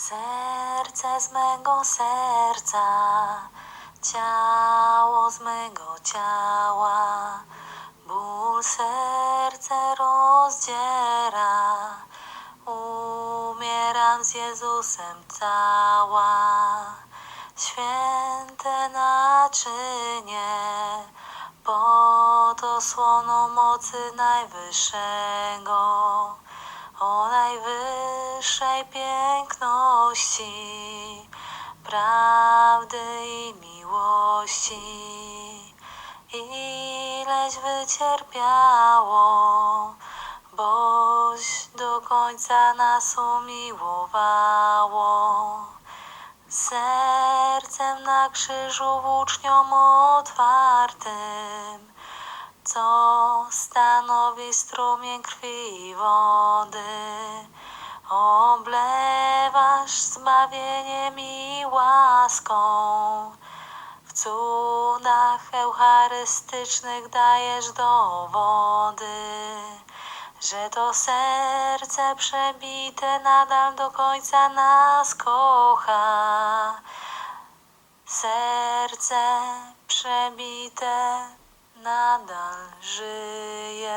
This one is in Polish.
Serce z mego serca, ciało z mego ciała, ból serce rozdziera. Umieram z Jezusem cała, święte naczynie, pod osłoną mocy Najwyższego, najwyższej piękności, prawdy i miłości. Ileś wycierpiało, boś do końca nas umiłowało. Sercem na krzyżu włóczniom otwartym, co stanowi strumień krwi i wody. Oblewasz zbawieniem i łaską, w cudach eucharystycznych dajesz dowody, że to serce przebite nadal do końca nas kocha. Serce przebite nadal żyje.